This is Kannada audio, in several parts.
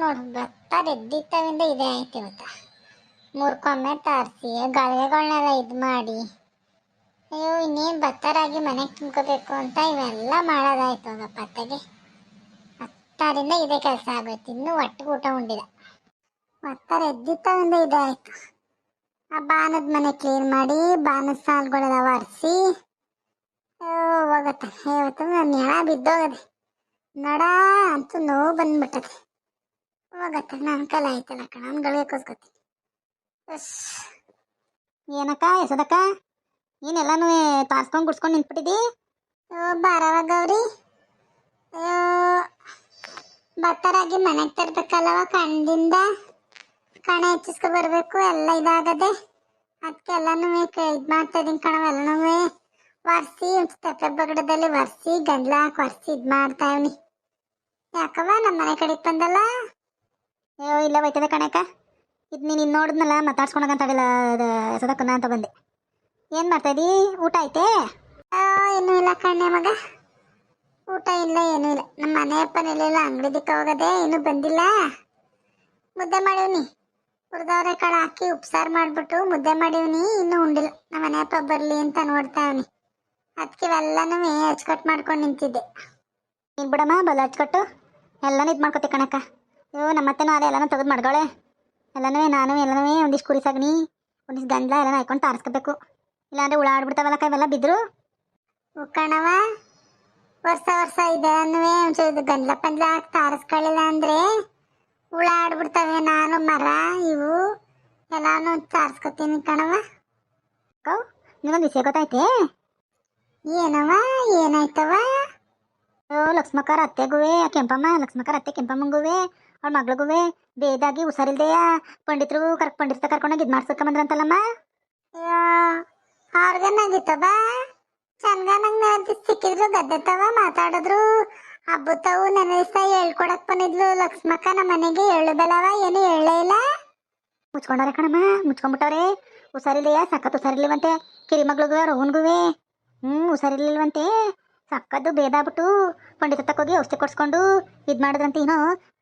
ನೋಡು ಭತ್ತ ಎದ್ದಿತ್ತವಿಂದ ಇದೆ ಆಯ್ತು ಇವತ್ತ. ಮುರ್ಕೊಮ್ಮೆ ತಾರಿಸಿ ಗಳಿಗೆಗಳನ್ನೆಲ್ಲ ಇದು ಮಾಡಿ. ಅಯ್ಯೋ, ಇನ್ನೇನು ಬತ್ತರಾಗಿ ಮನೆಗೆ ತುಂಬ್ಕೋಬೇಕು ಅಂತ ಇವೆಲ್ಲ ಮಾಡೋದಾಯ್ತು ಹೋಗ ಪತ್ತೆಗೆ. ಹತ್ತರಿಂದ ಇದೇ ಕೆಲಸ ಆಗೋಯ್ತು. ಇನ್ನೂ ಒಟ್ಟಿಗೆ ಊಟ ಉಂಡಿಲ್ಲ. ಭತ್ತ ಎದ್ದಿತ್ತವಿಂದ ಇದೆ ಆಯ್ತು. ಆ ಬಾನದ ಮನೆ ಕ್ಲೀನ್ ಮಾಡಿ, ಬಾನದ ಸಾಲುಗಳೆಲ್ಲ ಒರೆಸಿ. ಹೋಗತ್ತೆ. ಇವತ್ತು ನನ್ನ ಹೆಣ ಬಿದ್ದೋಗದೆ. ನಡ ಅಂತೂ ನೋವು ಬಂದ್ಬಿಟ್ಟದೆ. ಹೋಗತ್ತೆ. ನನ್ನ ಕಲ ಐತಲ್ಲ ಕಣ ಗಳಿಗೆ ಕೂಸ್ಕೊತೀನಿ ಎಸ್. ಏನಕ್ಕ ಎಸದಕ್ಕ ಏನೆಲ್ಲನೂ ತಾರ್ಸ್ಕೊಂಡು ಗುಡ್ಸ್ಕೊಂಡು ನಿಂತ್ಬಿಟ್ಟಿದ್ದಿ ಬಾರವ ಗೌರಿ. ಭತ್ತರಾಗಿ ಮನೆಗೆ ತರ್ಬೇಕಲ್ಲವ ಕಣದಿಂದ ಕಣ ಹೆಚ್ಚಿಸ್ಕೊ ಬರಬೇಕು, ಎಲ್ಲ ಇದಾಗದೆ. ಅದಕ್ಕೆ ಎಲ್ಲನೂ ಇದು ಮಾಡ್ತಾ ಕಣವ ಎಲ್ಲನೂ ಒರೆಸಿ ತೆಪ್ಪೆ ಬಗಡದಲ್ಲಿ ಒರೆಸಿ, ಗಂಡ್ಲ ಒರೆಸಿ ಇದು ಮಾಡ್ತಾವ್ನಿ ಯಾಕವ್ವ ನಮ್ಮ ಮನೆ ಕಡೆಗೆ ಬಂದಲ್ಲ? ಅಯ್ಯೋ ಇಲ್ಲ ಹೋಯ್ತದೆ ಕಣಕ್ಕ. ಇದು ನೀನು ಇನ್ನು ನೋಡಿದ್ನಲ್ಲ ಮಾತಾಡ್ಸ್ಕೊಳಕಂತಾವಿಲ್ಲ ಅದು ಸದಕ್ಕನ ಅಂತ ಬಂದೆ. ಏನು ಮಾಡ್ತಾ ಇದೀ ಊಟ ಐತೆ ಏನೂ ಇಲ್ಲ ಕಣ್ಣೆ ಮಗ. ಊಟ ಇಲ್ಲ ಏನೂ ಇಲ್ಲ. ನಮ್ಮ ಮನೆಯಪ್ಪನಿಲ್ಲ ಇಲ್ಲ ದಿಕ್ಕ ಹೋಗದೆ ಇನ್ನೂ ಬಂದಿಲ್ಲ. ಮುದ್ದೆ ಮಾಡೀವ್ನಿ. ಹುರಿದವ್ರೆ ಕಾಳು ಹಾಕಿ ಉಪ್ಸಾರು ಮಾಡಿಬಿಟ್ಟು ಮುದ್ದೆ ಮಾಡೀವ್ನಿ ಇನ್ನೂ ಉಂಡಿಲ್ಲ. ನಮ್ಮ ಮನೆಯಪ್ಪ ಬರಲಿ ಅಂತ ನೋಡ್ತಾವ್ನಿ ಅದಕ್ಕೆ ಇವೆಲ್ಲನೂ ಹಚ್ಕಟ್ ಮಾಡ್ಕೊಂಡು ನಿಂತಿದ್ದೆ. ನೀನು ಬಿಡಮ್ಮ ಬಲ್ಲ ಹಚ್ಕೊಟ್ಟು ಎಲ್ಲನೂ ಇದು ಮಾಡ್ಕೊತಿ ಕಣಕ್ಕ. ಅಯ್ಯೋ ನಮ್ಮ ಅತ್ತೆನೂ ಅದೇ ಎಲ್ಲನೂ ತೆಗೆದು ಮಾಡ್ಕೊಳ್ಳೆ ಎಲ್ಲನೂ ನಾನು ಎಲ್ಲನೂ ಒಂದಿಷ್ಟು ಕುರಿ ಸಗಣಿ ಒಂದಿಷ್ಟು ಗಂಧ ಎಲ್ಲ ಹಾಕೊಂಡು ತಾರಿಸ್ಕೋಬೇಕು. ಇಲ್ಲಾಂದ್ರೆ ಹುಳ ಆಡ್ಬಿಡ್ತಾವಲ್ಲ ಕೈವೆಲ್ಲ ಬಿದ್ರು. ಕಣವ ವರ್ಷ ವರ್ಷ ಇದೆ ಒಂಚೂರು ಗಂಡ್ಲ ಪಂದ್ಲ ಹಾಕಿ ತಾರಿಸ್ಕೊಳ್ಳಿಲ್ಲ ಅಂದರೆ ಹುಳ ಆಡ್ಬಿಡ್ತವೆ ನಾನು ಮರ ಇವು ಎಲ್ಲಾನು ತಾರಿಸ್ಕೊತೀನಿ ಕಣವ ಕೌ ನಿಗೊಂದು ವಿಷಯ ಗೊತ್ತೈತೆ ಏನವ ಏನಾಯ್ತವ ಓ ಲಕ್ಷ್ಮಕ್ಕರ ಅತ್ತೆಗುವೆ ಕೆಂಪಮ್ಮ ಲಕ್ಷ್ಮಕ್ಕರ ಅತ್ತೆ ಕೆಂಪಮ್ಮಂಗುವೆ. ಅವ್ಳ ಮಗಳಿಗೂ ಬೇದಾಗಿ ಹುಷಾರಿಲ್ದೆಯ ಪಂಡಿತರು ಕರ್ಕ್ ಪಂಡಿತ ಕರ್ಕೊಂಡೋಗಿ ಇದು ಮಾಡ್ಸೋಕೊಂಬಂದ್ರಂತಲ್ಲಮ್ಮ ಆರ್ಗನಾಗಿತ್ತವ ಚಂದ ನಂಗೆ ಸಿಕ್ಕಿದ್ರು ಗದ್ದೆತವ ಮಾತಾಡಿದ್ರು. ಹಬ್ಬತ್ತವು ನನ್ನ ದಿವಸ ಹೇಳ್ಕೊಡಕ್ ಬಂದಿದ್ಲು ಲಕ್ಷ್ಮಕ್ಕ ನಮ್ಮ ಮನೆಗೆ ಎಳ್ಳು ಬೆಲವ ಏನು ಹೇಳೇ ಇಲ್ಲ. ಮುಚ್ಕೊಂಡವ್ರೆ ಕಣಮ್ಮ ಮುಚ್ಕೊಂಡ್ಬಿಟ್ಟವ್ರೆ ಹುಷಾರಿಲ್ದೆಯ? ಸಖತ್ ಹುಷಾರಿಲ್ವಂತೆ ಕಿರಿ ಮಗಳಿಗುವೆ ರೋಹನ್ಗುವೆ. ಹ್ಞೂ ಹುಷಾರಿರ್ಲಿಲ್ವಂತೆ. ಸಕ್ಕದ್ದು ಬೇದಾಗ್ಬಿಟ್ಟು ತಕ್ಕೋಗಿ ಔಷಧಿ ಕೊಡ್ಸ್ಕೊಂಡು ಇದು ಮಾಡಿದ್ರಂತೆ ಏನೋ.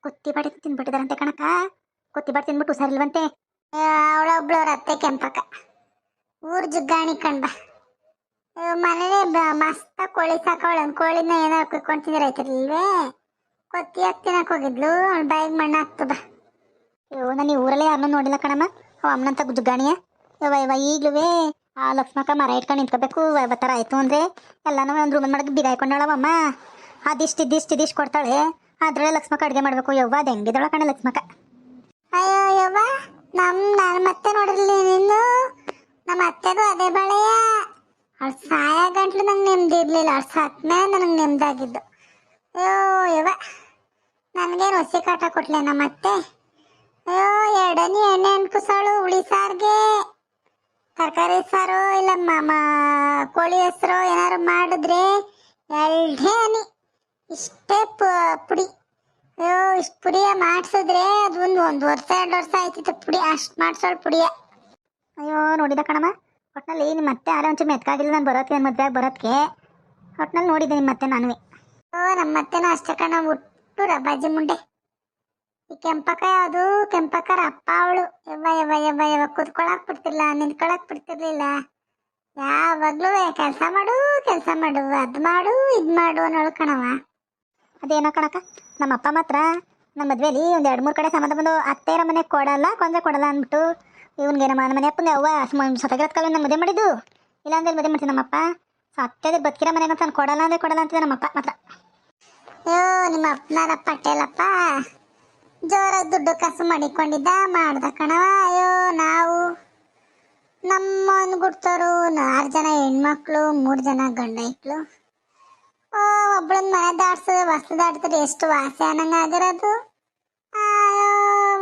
ಕೊತ್ತಿ ಬಾಡಿ ತಿನ್ಬಿಟ್ಟಿದಾರಂತೆ ಕಣಕ್ಕ. ಕೊತ್ತಿ ಬಾಡಿ ತಿನ್ಬಿಟ್ಟು ಹುಷಾರಿಲ್ವಂತೆ. ಅವಳೊಬ್ಳವ್ರ ಅತ್ತೆ ಕೆಂಪಕ್ಕ. ಊರ್ ಜುಗ್ಗಾಣಿ ಕಂಡ ಮನೇಲಿ ಮಸ್ತ ಕೋಳಿ ಸಾಕವಳ ಕೋಳಿನ ಏನೋ ಕುಯ್ಕೊಂಡು ತಿಂದಿರಾಯ್ತಿರ್ಲಿಲ್ವೇ ಕೊತ್ತಿ ಹಾಕಿ ತಿನ್ನಕ್ ಹೋಗಿದ್ಲು? ಅವ್ಳು ಬಾಯಿಗೆ ಮಣ್ಣು ಹಾಕ್ತದ ಅಯ್ಯೋ, ನಾನು ಈ ಊರಲ್ಲೇ ಯಾರನ್ನೂ ನೋಡಿಲ್ಲ ಕಣಮ್ಮ. ಅವ ಅಮ್ಮನಂತ ಜುಗ್ಗಾಣಿಯ ಯವ ಯವ ಈಗ್ಲೂ ಆ ಲಕ್ಷ್ಮಕ್ಕ ಮರ ಇಟ್ಕೊಂಡು ನಿಂತ್ಕೋಬೇಕು. ಥರ ಆಯ್ತು ಅಂದರೆ ಎಲ್ಲನೂ ಒಂದು ರೂಮನ್ ಮಾಡಕ್ಕೆ ಬಿಗ ಹಾಕೊಂಡಳವಮ್ಮ ಅದಿಷ್ಟು ಇದಿಷ್ಟು ಇದಿಷ್ಟು ಕೊಡ್ತಾಳೆ. ಅದ್ರಲ್ಲೇ ಲಕ್ಷ್ಮಕ್ಕ ಅಡುಗೆ ಮಾಡಬೇಕು. ಯವ್ವ, ಅದು ಹೆಂಗಿದಳ ಕಣ ಲಕ್ಷ್ಮಕ್ಕ. ಅಯ್ಯೋ, ಯವ್ವ, ನಮ್, ನಾನು ಮತ್ತೆ ನೋಡಿರ್ಲಿ ನೀನು. ನಮ್ಮ ಅತ್ತೆದು ಅದೇ ಬಳೆಯ ಅವ್ಳ ಸಾಯ ಗಂಟ್ಲು ನಂಗೆ ನೆಮ್ಮದಿ ಇರಲಿಲ್ಲ. ಅವ್ಳ ಸತ್ಮೇ ನನಗೆ ನೆಮ್ಮದಾಗಿದ್ದು ಅಯ್ಯೋ, ಯವ್ವ, ನನಗೇನು ಹೊಸಿ ಕಾಟ ಕೊಟ್ಲೆ ನಮ್ಮ ಅತ್ತೆ. ಅಯ್ಯೋ ಎರಡನೇ ಎಣ್ಣೆ ಅನ್ಕುಸಾಳು ಹುಳಿ ಸಾರಿಗೆ. ತರಕಾರಿ ಸಾರು ಇಲ್ಲ ಕೋಳಿ ಹೆಸರು ಏನಾರು ಮಾಡಿದ್ರೆ ಎರಡೇ ಹನಿ. ಇಷ್ಟೇ ಪುಡಿ. ಅಯ್ಯೋ, ಇಷ್ಟು ಪುಡಿಯ ಮಾಡಿಸಿದ್ರೆ ಅದು ಒಂದು ಒಂದು ವರ್ಷ, ಎರಡು ವರ್ಷ ಆಯ್ತಿತ್ತು ಪುಡಿ, ಅಷ್ಟು ಮಾಡ್ಸೋಳು ಪುಡಿಯ ಅಯ್ಯೋ, ನೋಡಿದ ಕಣಮ್ಮ? ಒಟ್ನಲ್ಲಿ ನಿಮ್ಮ ಮತ್ತೆ ಆರೆ ಒಂಚೂರು ಮೆತ್ಕಾಗಿಲ್ಲ, ನಾನು ಬರೋದಕ್ಕೆ ನನ್ನ ಮದುವೆಯಾಗಿ ಬರೋದಕ್ಕೆ ಒಟ್ನಲ್ಲಿ ನೋಡಿದ್ದೆ ನಿಮ್ಮ ಮತ್ತೆ ನಾನು ಓ ನಮ್ಮ ಮತ್ತೆನೂ ಅಷ್ಟೇ ಕಣ ಹುಟ್ಟು ರಬ್ಬಾಜಿ ಮುಂಡೆ. ಈ ಕೆಂಪಕ್ಕ ಯಾವುದು ಕೆಂಪಕ್ಕರ ಅಪ್ಪ ಅವಳು. ಯವ್ವ ಯವ್ವ ಯವ್ವ ಯವ್ವ, ಕುತ್ಕೊಳಕ್ ಬಿಡ್ತಿರ್ಲಿಲ್ಲ, ನಿಂತ್ಕೊಳಕ್ ಬಿಡ್ತಿರ್ಲಿಲ್ಲ. ಯಾವಾಗ್ಲೂ ಕೆಲಸ ಮಾಡು ಕೆಲಸ ಮಾಡು, ಅದ್ ಮಾಡು, ಇದ್ ಮಾಡು ಅನ್ನೋಳು ಕಣವ ಅದೇನೋ ಕಣಕ್ಕ, ನಮ್ಮ ಅಪ್ಪ ಮಾತ್ರ ನಮ್ಮ ಮದ್ವೆಲಿ ಒಂದ್ ಎರಡ್, ಮೂರು ಕಡೆ ಸಂಬಂಧ ಬಂದು ಅತ್ತೆಯರ ಮನೆ ಕೊಡಲ್ಲ, ಕೊಂದ್ರೆ ಕೊಡಲ್ಲ ಅಂದ್ಬಿಟ್ಟು ಇವನ್ಗೆ ನಮ್ಮ ಮನೆ ಅಪ್ಪಂಗೆ ಅವ್ವ ಸತಗಿರೋದ್ ಕಾಲ ನಾನು ಮದುವೆ ಮಾಡಿದ್ದು. ಇಲ್ಲಾಂದ್ರೆ ಮದುವೆ ಮಾಡ್ತೀನಿ ನಮ್ಮಪ್ಪ. ಸತ್ಯದ ಬದುಕಿರೋ ಮನೆ ನಾನು ಕೊಡಲ್ಲ ಅಂದ್ರೆ ಕೊಡಲ್ಲ ಅಂತಿದ್ದೆ ನಮ್ಮಪ್ಪ ಮಾತ್ರ. ಅಯ್ಯೋ, ನಿಮ್ಮ ಅಪ್ಪನಾರ ಪಟೇಲಪ್ಪ. ಜೋರಾಗಿ ದುಡ್ಡು ಕಸು ಮಾಡಿಕೊಂಡಿದ್ದ, ಮಾಡ್ದ ಕಣವ ಅಯ್ಯೋ, ನಾವು ನಮ್ಮನ್ ಗುಡ್ತೋರು ಆರು ಜನ ಹೆಣ್ಮಕ್ಳು, ಮೂರು ಜನ ಗಂಡ ಓ, ಒಬ್ಳನ್ ಮನೆ ದಾಟ್ಸಿದ್ರೆ ವಸ್ತು ದಾಟ್ತಾರೆ ಎಷ್ಟು ವಾಸೆ ಅನ್ನಂಗೆ ಆಗಿರೋದು.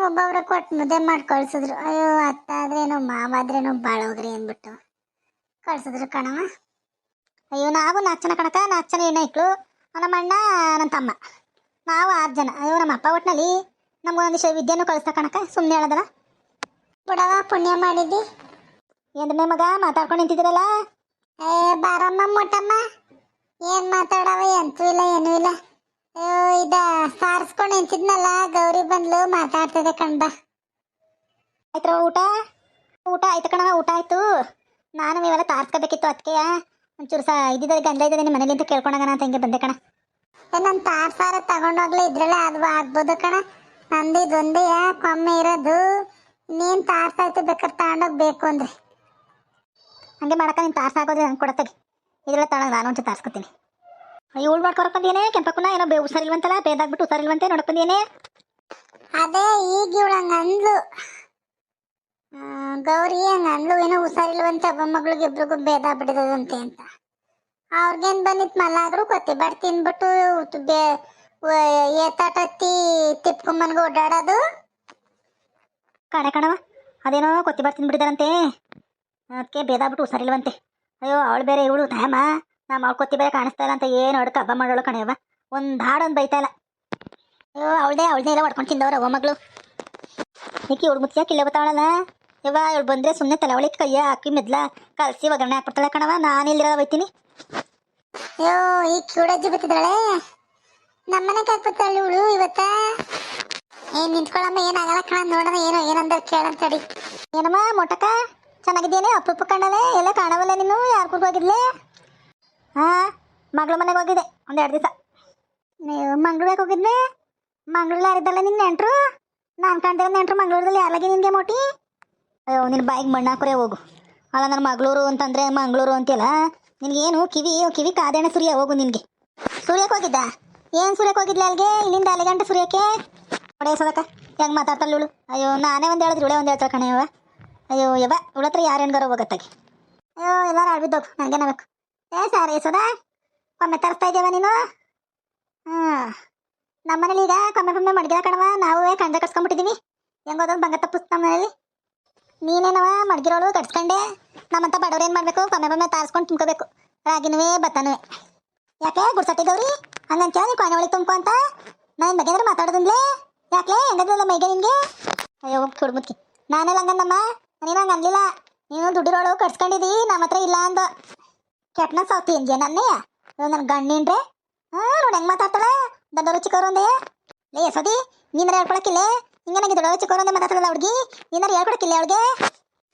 ಒಬ್ಬೊಬ್ರ ಕೊಟ್ಟು ಮುದ್ದೆ ಮಾಡಿ ಕಳ್ಸಿದ್ರು. ಅಯ್ಯೋ, ಅತ್ತ ಆದ್ರೇನು ಮಾವಾದ್ರೇನು ಬಾಳೋಗ್ರಿ ಅಂದ್ಬಿಟ್ಟು ಕಳ್ಸಿದ್ರು ಕಣವ ಅಯ್ಯೋ, ನಾವು ನಾಲ್ಕು ಜನ ಕಣಕ ನಾಲ್ಕು ಜನ ಹೆಣ್ಣೈಕ್ಳು ನಮ್ಮ ಅಣ್ಣ ನನ್ನ ತಮ್ಮ. ನಾವು ಆರು ಜನ. ಅಯ್ಯೋ, ನಮ್ಮ ಅಪ್ಪ ಒಟ್ಟಿನಲ್ಲಿ ನಮ್ಗೊಂದಿಷ್ಟು ವಿದ್ಯೆನೂ ಕಳಿಸ್ತಾ ಕಣಕ ಸುಮ್ಮನೆ ಹೇಳದಲ್ಲ? ಬಿಡವ ಪುಣ್ಯ ಮಾಡಿದ್ದಿ? ಎಂದನೇ ಮಗ, ಮಾತಾಡ್ಕೊಂಡು ನಿಂತಿದ್ರಲ್ಲ ಏ, ಬಾರಮ್ಮ, ಮೊಟ್ಟಮ್ಮ. ಏನ್ ಮಾತಾಡವ, ಎಂತೂ ಇಲ್ಲ, ಏನೂ ಇಲ್ಲ. ಅಯ್ಯೋ, ಇದ ಸಾರಿಸ್ಕೊಂಡು ನಿಂತಿದ್ನಲ್ಲ, ಗೌರಿ ಬಂದ್ಲು, ಮಾತಾಡ್ತಿದೆ ಕಣ್ಬ ಆಯ್ತ್ರ, ಊಟ? ಊಟ ಆಯ್ತು ಕಣವ ಊಟ ಆಯ್ತು. ನಾನು ಇವೆಲ್ಲ ತಾರ್ಸ್ಕೋಬೇಕಿತ್ತು ಅದಕ್ಕೆ ಒಂಚೂರು ಸಹ ಇದ್ದಿದ್ದ ಗಂಧ ಇದ್ದದೆ ನಿಮ್ಮ ಮನೇಲಿ ಅಂತ ಕೇಳ್ಕೊಂಡಾಗ ಅಂತ ಹಿಂಗೆ ಬಂದೆ ಕಣ. ನನ್ನ ತಾರ್ ತಾರ್ಸಾರ ತಗೊಂಡೋಗ್ಲಿ ಇದ್ರಲ್ಲ, ಅದು ಆಗ್ಬೋದು ಕಣ. ನಂದು ಇದೊಂದೇ ಕೊಮ್ಮೆ ಇರೋದು. ನೀನ್ ತಾರ್ಸ ಬೇಕಾದ್ರೆ ಬೇಕಾದ್ರೆ ತಗೊಂಡೋಗ್ಬೇಕು ಅಂದ್ರೆ. ಹಂಗೆ ಮಾಡಕ ನೀನು ಹಾಕೋದ್ರೆ ನಂಗೆ ಕೊಡತ್ತಾಗಿ ಇದ್ರಲ್ಲ ತಗೊಳಗ ನಾನು ಒಂಚೂರು ತಾರ್ಸ್ಕೊತೀನಿ. ಇವಳು ಮಾಡ್ಕೊರಕ್ ಬಂದೇನೆ ಕೆಂಪಕ್ಕನ ಏನೋ ಬೇ ಹುಷಾರಿಲ್ವಂತಲ್ಲ, ಬೇದಾಗ್ಬಿಟ್ಟು ಹುಷಾರಿಲ್ವಂತೆ, ನೋಡಕ್ ಬಂದೇನೆ ಅದೇ, ಈಗ ಇವಳು ಹಂಗ ಅಂದ್ಲು. ಗೌರಿ ಅಂಗ ಅಂದ್ಲು, ಏನೋ ಹುಷಾರಿಲ್ವಂತೆ ಮೊಮ್ಮಗಳಿಗೆ ಮಗಳಿಗೆ ಇಬ್ರಿಗೂ ಭೇದ ಬಿಡಿದಂತೆ ಅಂತ. ಅವ್ರಿಗೇನ್ ಬಂದಿತ್ ಮಲ್ಲಾದ್ರೂ ಕೊತ್ತಿ ಬಟ್ ತಿನ್ಬಿಟ್ಟು ಏತಾಟತ್ತಿ ತಿಪ್ಕೊಂಬನ್ಗೆ ಓಡಾಡೋದು ಕಣೆ ಕಣವ ಅದೇನೋ ಕೊತ್ತಿ ಬರ್ತೀನಿ ಬಿಟ್ಟಿದಾರಂತೆ ಅದಕ್ಕೆ ಬೇದಾಗ್ಬಿಟ್ಟು ಹುಷಾರಿಲ್ವಂತೆ. ಅಯ್ಯೋ ಅವಳು ಬೇರೆ ಇವಳು ತಾಯಮ್ಮ ನಮ್ಮ ಅವಳು ಕೊತ್ತಿ ಬೇರೆ ಕಾಣಿಸ್ತಾ ಇಲ್ಲ ಅಂತ ಏನು ಹೊಡ್ಕ ಹಬ್ಬ ಮಾಡೋಳು ಕಣೆಯವ ಒಂದು ಹಾಡೊಂದು ಬೈತಾ ಇಲ್ಲ. ಅಯ್ಯೋ ಅವಳದೇ ಅವಳದೇ ಎಲ್ಲ ಹೊಡ್ಕೊಂಡು ತಿಂದವ್ರ ಅವ ಮಗಳು. ನಿಕ್ಕಿ ಇವಳು ಮುಚ್ಚಿಯಾಕೆ ಇಲ್ಲೇ ಬತ್ತಾಳಲ್ಲ. ಇವ ಇವಳು ಬಂದರೆ ಸುಮ್ಮನೆ ತಲೆ ಕೈಯ ಹಾಕಿ ಮೆದ್ಲ ಕಲಸಿ ಒಗ್ಗರಣೆ ಹಾಕ್ಬಿಡ್ತಾಳೆ ಕಣವ ನಾನು ಇಲ್ಲಿರೋದ ಬೈತೀನಿ? ಅಯ್ಯೋ ಈ ಕ್ಯೂಡಜ್ಜಿ ಬತ್ತಿದ್ದಾಳೆ. ನಮ್ಮನೆ ಕಾಕ್ಬಿಡ್ತಾಳೆ ಇವಳು ಇವತ್ತ. ಏನ್ ನಿಂತ್ಕೊಳಮ್ಮ, ಏನಾಗಲ್ಲ ಕಣ, ನೋಡೋಣ ಏನು ಅಂತ ಕೇಳಂತಡಿ. ಏನಮ್ಮ, ಮೊಟಕ? ಚೆನ್ನಾಗಿದ್ದೇನೆ ಅಪರೂಪ ಕಂಡಲೆ ಎಲ್ಲ ಕಾಣವಲ್ಲ ನೀನು? ಯಾರ ಕೂಡ ಹೋಗಿದ್ಲೆ? ಹಾ ಮಗಳ ಮನೆಗೆ ಹೋಗಿದ್ದೆ ಒಂದು ಎರಡು ದಿವಸ. ನೀವು ಮಂಗ್ಳೂರಿಗೆ ಹೋಗಿದ್ಲೆ? ಮಂಗ್ಳೂರಲ್ಲಿ ಯಾರಿದ್ದಲ್ಲ ನಿನ್ನ ನೆಂಟ್ರು? ನಾನು ಕಾಣ್ತಿರೋ ನೆಂಟ್ರು ಮಂಗ್ಳೂರಲ್ಲಿ ಯಾರಾಗಿ ನಿನಗೆ ಮೋಟಿ? ಅಯ್ಯೋ ನಿನ್ನ ಬಾಯಿಗೆ ಮಣ್ಣು ಹೋಗು. ಅಲ್ಲ ನನ್ನ ಮಗಳೂರು ಅಂತಂದ್ರೆ ಮಂಗಳೂರು ಅಂತಿಲ್ಲ ನಿನಗೇನು ಕಿವಿ ಕಿವಿ ಕಾದೇಣ ಸೂರ್ಯ ಹೋಗು ನಿನಗೆ. ಸೂರ್ಯಕ್ಕೆ ಹೋಗಿದ್ದ? ಏನು ಸುರಿಯಕ್ಕೆ ಹೋಗಿದ್ಲೆ ಅಲ್ಲಿಗೆ ಇಲ್ಲಿಂದ ಅಲ್ಲಿ ಗಂಟೆ ಸುರಿಯಕ್ಕೆ? ಹೊಡೆಯ ಸದಕ ಹೆಂಗೆ ಮಾತಾಡ್ತಾಳೆ ಅಯ್ಯೋ, ನಾನೇ ಒಂದು ಹೇಳಿದ್ರು ಇವಳೆ ಒಂದು ಹೇಳ್ತಾಳೆ ಕಣೆಯವ ಅಯ್ಯೋ, ಯವ್ವ ಉಳತ್ರ ಯಾರು ಹೆಣ್ಗಾರ ಹೋಗತ್ತಾಗೆ? ಅಯ್ಯೋ, ಎಲ್ಲಾರು ಆಡ್ಬಿದ್ದೋಗು ಬೇಕು ಏ, ಸರ್ ಸದಾ ಕೊಮ್ಮೆ ತರಿಸ್ತಾ ಇದೇವ ನೀನು? ಹ್ಮ್. ನಮ್ಮನೇಲಿ ಈಗ ಕೊಮ್ಮೆ ಕೊಮ್ಮೆ ಮಡಗಿದ ಕಣವ ನಾವು ಕಂಡ ಹೆಂಗ್ ಬಂಗ ತಪ್ಪಿಸ್ ಪುಸ್ತಕ ಮನೇಲಿ? ನೀನೇನವ ಮಡಗಿರೋಳು ಕಟ್ಸ್ಕೊಂಡೆ ನಮ್ಮಂತ ಬಡವ್ರು ಏನು ಮಾಡಬೇಕು? ಕೊಮ್ಮೆ ಕೊಮ್ಮೆ ತಾರಿಸ್ಕೊಂಡು ತುಂಬ್ಕೋಬೇಕು ರಾಗಿನವೇ ಭತ್ತನುವೆ ಯಾಕೆ ಗುಡ್ಸಟ್ಟಿದ್ದವ್ರಿ ಹಂಗಂತ ನೀನು ಕೊನೆ ಒಳಗೆ ತುಂಬ್ಕೊ ಅಂತ. ನಾನು ಬಗ್ಗೆ ಅಂದ್ರೆ ಮಾತಾಡೋದಂದ್ಲೇ ಯಾಕೆ? ಹೆಂಗದಿಲ್ಲ ಮೈಗೆ ನಿನಗೆ? ಅಯ್ಯೋ ಕುಡ್ಮುತ್ಕಿ ನಾನೆಲ್ಲ ಹಂಗಂದಮ್ಮ ನೀನು ಹಂಗೆ ಅನ್ಲಿಲ್ಲ. ನೀನು ದುಡ್ಡಿರೋಳು ಕಟ್ಸ್ಕೊಂಡಿದಿ ನಮ್ಮ ಹತ್ರ ಇಲ್ಲ ಅಂದ. ಕೆಟ್ಟನ ಸೌತಿ ಅಂದ್ಯ ನನ್ನೇ? ನನ್ನ ಗಂಡಿನ್ರೆ? ಹಾಂ ನೋಡಿ ಹೆಂಗೆ ಮಾತಾಡ್ತಾಳೆ? ದೊಡ್ಡವರು ಚಿಕ್ಕವರು ಒಂದೇ. ಲೇ ಯಸೋದಿ ನೀನಾರ ಹೇಳ್ಕೊಳಕ್ಕಿಲ್ಲ ಹಿಂಗೆ ದೊಡ್ಡವರು ಚಿಕ್ಕವರು ಒಂದೇ ಮಾತಾಡ್ತಾಳಲ್ಲ ಹುಡುಗಿ? ನೀನಾರ ಹೇಳ್ಕೊಳಕ್ಕಿಲ್ಲ ಅವ್ಳಿಗೆ?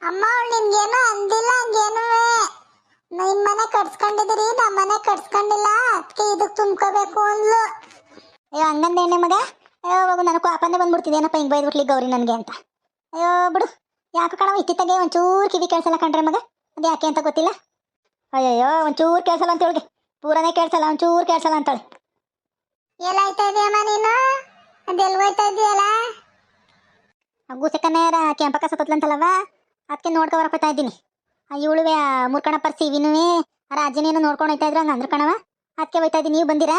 ಅಮ್ಮ, ಅವ್ಳು ನಿಮ್ಗೇನು ಅಂದಿಲ್ಲ, ಹಂಗೇನು. ನಿಮ್ ಮನೆ ಕಟ್ಸ್ಕೊಂಡಿದಿರಿ ನಮ್ಮ ಮನೆ ಕಟ್ಸ್ಕೊಂಡಿಲ್ಲ ಅದಕ್ಕೆ ಇದಕ್ಕೆ ತುಂಬ್ಕೋಬೇಕು ಅಂದ್ಲು. ಅಯ್ಯೋ ಹಂಗಂದೆ ಎಣ್ಣೆ ಮಗ ಅಯ್ಯೋ ಹೋಗು ನನಗೆ ಪಾಪನೇ ಬಂದ್ಬಿಡ್ತಿದೆ, ಏನಪ್ಪ ಹಿಂಗೆ ಬೈದ್ಬಿಟ್ಲಿ ಗೌರಿ ನನಗೆ ಅಂತ. ಅಯ್ಯೋ, ಬಿಡು. ಯಾಕೆ ಕಣವ ಇತ್ತಿತ್ತಾಗೆ ಒಂಚೂರು ಕಿವಿ ಕೇಳಿಸಲ್ಲ ಕಣ್ರಿ ಮಗ? ಅದು ಯಾಕೆ ಅಂತ ಗೊತ್ತಿಲ್ಲ? ಅಯ್ಯಯ್ಯೋ, ಒಂಚೂರು ಕೇಳಿಸಲ್ಲ ಅಂತ ಹೇಳಿಗೆ ಪೂರನೇ ಕೇಳಿಸಲ್ಲ, ಒಂಚೂರು ಕೇಳಿಸಲ್ಲ ಅಂತಾಳೆ ಎಲ್ಲಾಯ್ತಾ ಇದೆಯಮ್ಮ ನೀನು? ಅದೆಲ್ಲ ಹೋಯ್ತಾ ಇದೆಯಲ್ಲ ಗೂಸೆಕನ್ನೇ ಕೆಂಪಕ್ಕ ಸತ್ತಲಂತಲ್ಲವ ಅದಕ್ಕೆ ನೋಡ್ಕೊ ಬರಕೋತಾ ಇದ್ದೀನಿ. ಇವಳುವೆ ಮುರ್ಕಣ ಪರ್ಸಿ ವಿನುವೆ ರಾಜನೇನು ನೋಡ್ಕೊಂಡು ಹೋಯ್ತಾ ಇದ್ರು, ಹಂಗೆ ಅಂದ್ರು ಕಣವ ಅದಕ್ಕೆ ಹೋಯ್ತಾ ಇದ್ದೀನಿ ನೀವು ಬಂದಿರಾ?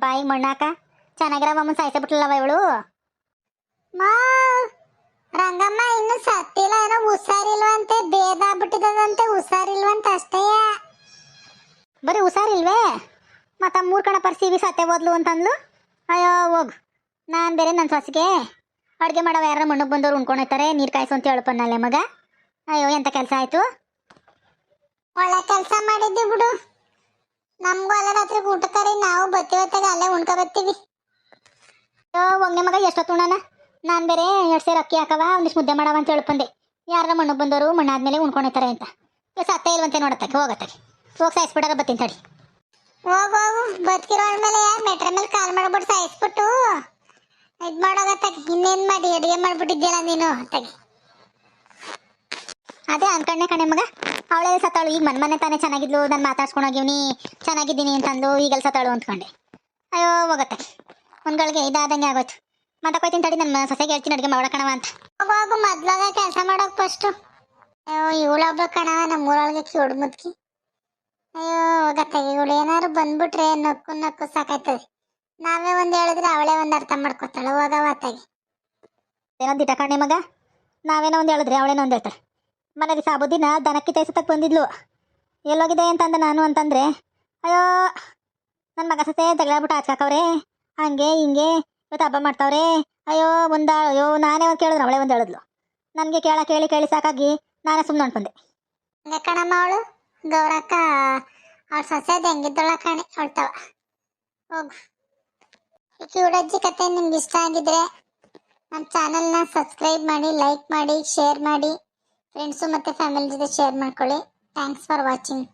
ಬಾಯಿ ಮಣ್ಣಾಕ? ಚೆನ್ನಾಗಿರ ಅಮ್ಮನ ಸಾಯಿಸ ಬಿಟ್ಲವ ಇವಳು? ಮಾ, ರಂಗಮ್ಮ ಇನ್ನು ಸತ್ತಿಲ್ಲ, ಏನೋ ಹುಷಾರಿಲ್ವಂತೆ ಭೇದ ಆಗ್ಬಿಟ್ಟಿದಂತೆ ಹುಷಾರಿಲ್ವಂತ ಅಷ್ಟೇ. ಬರೀ ಹುಷಾರಿಲ್ವೇ? ಮತ್ತು ಮೂರು ಕಣ ಪರ್ಸಿವಿ ಸತ್ತೆ ಹೋದ್ಲು ಅಂತಂದ್ಲು? ಅಯ್ಯೋ, ಹೋಗ್. ನಾನು ಬೇರೆ ನನ್ನ ಸೊಸಿಗೆ. ಅಡುಗೆ ಮಾಡೋ ಯಾರ ಮಣ್ಣಕ್ಕೆ ಬಂದವ್ರು ಉಣ್ಕೊಂಡು ಹೋಗ್ತಾರೆ ನೀರು ಕಾಯಿಸು ಅಂತ ಹೇಳ್ಪನ್ನಲ್ಲೇ ಮಗ. ಅಯ್ಯೋ ಎಂತ ಕೆಲಸ ಆಯ್ತು? ಒಳ್ಳೆ ಕೆಲಸ ಮಾಡಿದ್ದಿ ಬಿಡು. ನಮ್ಗೂ ಅಲ್ಲ ರಾತ್ರಿ ಊಟ ಕರಿ ನಾವು ಬತ್ತೀವತ್ತಾಗ ಅಲ್ಲೇ ಉಣ್ಕೊ ಬತ್ತೀವಿ. ಒಗ್ನೆ ಮಗ ಎಷ್ಟೊತ್ತು ಉಣ್ಣನ? ನಾನು ಬೇರೆ ಎರಡು ಸೇರು ಅಕ್ಕಿ ಹಾಕವ ಒಂದಿಷ್ಟು ಮುದ್ದೆ ಮಾಡವ ಅಂತ ಹೇಳ್ಪಂದೆ ಯಾರ ಮಣ್ಣು ಬಂದವರು ಮಣ್ಣಾದ್ಮೇಲೆ ಉಣ್ಕೊಂಡು ಹೋಗ್ತಾರೆ ಅಂತ. ಸತ್ತ ಸತ್ತೆ ಇಲ್ವಂತೆ ನೋಡತ್ತಕ್ಕೆ ಹೋಗತ್ತಕ್ಕೆ ಹೋಗಿ ಸಾಯಿಸ್ಬಿಡಾರ ಬತ್ತೀನಿ ತಡಿ. ಹೋಗು ಹೋಗು. ಬದುಕಿರೋ ಮೇಲೆ ಮೆಟ್ರ ಮೇಲೆ ಕಾಲ್ ಮಾಡ್ಬಿಟ್ಟು ಸಾಯಿಸ್ಬಿಟ್ಟು ಇದ್ ಮಾಡೋಗತ್ತಾಗ ಇನ್ನೇನು ಮಾಡಿ ಅಡುಗೆ ಮಾಡ್ಬಿಟ್ಟಿದ್ಯಲ್ಲ ನೀನು ತಗಿ ಅದೇ ಅನ್ಕಂಡೆ ಕಣೆ ಮಗ. ಅವಳೇ ಸತ್ತಾಳು. ಈಗ ಮನೆ ಮನೆ ತಾನೇ ಚೆನ್ನಾಗಿದ್ಲು. ನಾನು ಮಾತಾಡ್ಸ್ಕೊಂಡು ಹೋಗಿವ್ನಿ. ಚೆನ್ನಾಗಿದ್ದೀನಿ ಅಂತಂದು ಈಗಲ್ಲಿ ಸತ್ತಾಳು ಅಂದ್ಕೊಂಡೆ ಅಯ್ಯೋ, ಹೋಗತ್ತೆ. ಒಂದ್ಗಳಿಗೆ ಇದಾದಂಗೆ ಆಗೋಯ್ತು. ಮಾತಾಕೋಯ್ತೀನಿ ತಡಿ. ನನ್ನ ಸೊಸೆಗೆ ಹೇಳ್ತೀನಿ. ಅಡುಗೆ ಮಾಡೋಕಣವ ಅಂತ. ಹೋಗು, ಮೊದ್ಲಾಗ ಕೆಲಸ ಮಾಡೋಕೆ ಫಸ್ಟ್ ಅಯ್ಯೋ ಇವಳೊಬ್ಬ ಕಣವ ನಮ್ಮ ಊರೊಳಗೆ ಕಿವುಡ್ ಮುದ್ಕಿ. ಅಯ್ಯೋ, ಹೋಗತ್ತೆ. ಇವಳು ಏನಾದ್ರು ಬಂದ್ಬಿಟ್ರೆ ನಕ್ಕು ನಕ್ಕು ಸಾಕಾಯ್ತದೆ. ನಾವೇ ಒಂದು ಹೇಳಿದ್ರೆ ಅವಳೇ ಒಂದು ಅರ್ಥ ಮಾಡ್ಕೊತಾಳೆ. ಹೋಗವತ್ತಾಗಿ ಏನೋ ದಿಟ ಕಣೆ ಮಗ. ನಾವೇನೋ ಒಂದು ಹೇಳಿದ್ರೆ ಅವಳೇನೋ ಒಂದು ಹೇಳ್ತಾರೆ ಮನೆ ದಿವಸ ದಿನ ದನಕ್ಕೆ ತೈಸತ್ತಕ್ಕೆ ಬಂದಿದ್ಲು. ಎಲ್ಲೋಗಿದೆ ಅಂತಂದ ನಾನು ಅಂತಂದರೆ, ಅಯ್ಯೋ ನನ್ನ ಮಗ ಸತೆ ತಗಲಾಬಿಟ್ಟು ಹಾಚ್ಕಾಕವ್ರೆ ಹಂಗೆ ಹಿಂಗೆ, ಇವತ್ತು ಹಬ್ಬ ಮಾಡ್ತಾವ್ರೆ, ಅಯ್ಯೋ, ಒಂದ ಅಯ್ಯೋ, ನಾನೇ ಒಂದು ಕೇಳಿದ್ರು ಅವಳೇ ಒಂದು ಹೇಳಿದ್ಲು. ನನಗೆ ಕೇಳ, ಕೇಳಿ ಕೇಳಿ ಸಾಕಾಗಿ ನಾನೇ ಸುಮ್ಮನೆ ಅನ್ಕೊಂಡೆ. ಕಣಮ್ಮ ಅವಳು, ಗೌರಕ್ಕ, ಅವಳ ಸೊಸೆದ್ ಹೆಂಗಿದ್ದಳ ಕಣೆ ಹೊಳ್ತಾವ ಹೋಗು. ಈ ಕತೆ ನಿಮ್ಗೆ ಇಷ್ಟ ಆಗಿದ್ರೆ ನಮ್ಮ ಚಾನಲ್ನ ಸಬ್ಸ್ಕ್ರೈಬ್ ಮಾಡಿ ಲೈಕ್ ಮಾಡಿ ಶೇರ್ ಮಾಡಿ. ಫ್ರೆಂಡ್ಸು ಮತ್ತು ಫ್ಯಾಮಿಲಿ ಜೊತೆ ಶೇರ್ ಮಾಡ್ಕೊಳ್ಳಿ. Thanks for watching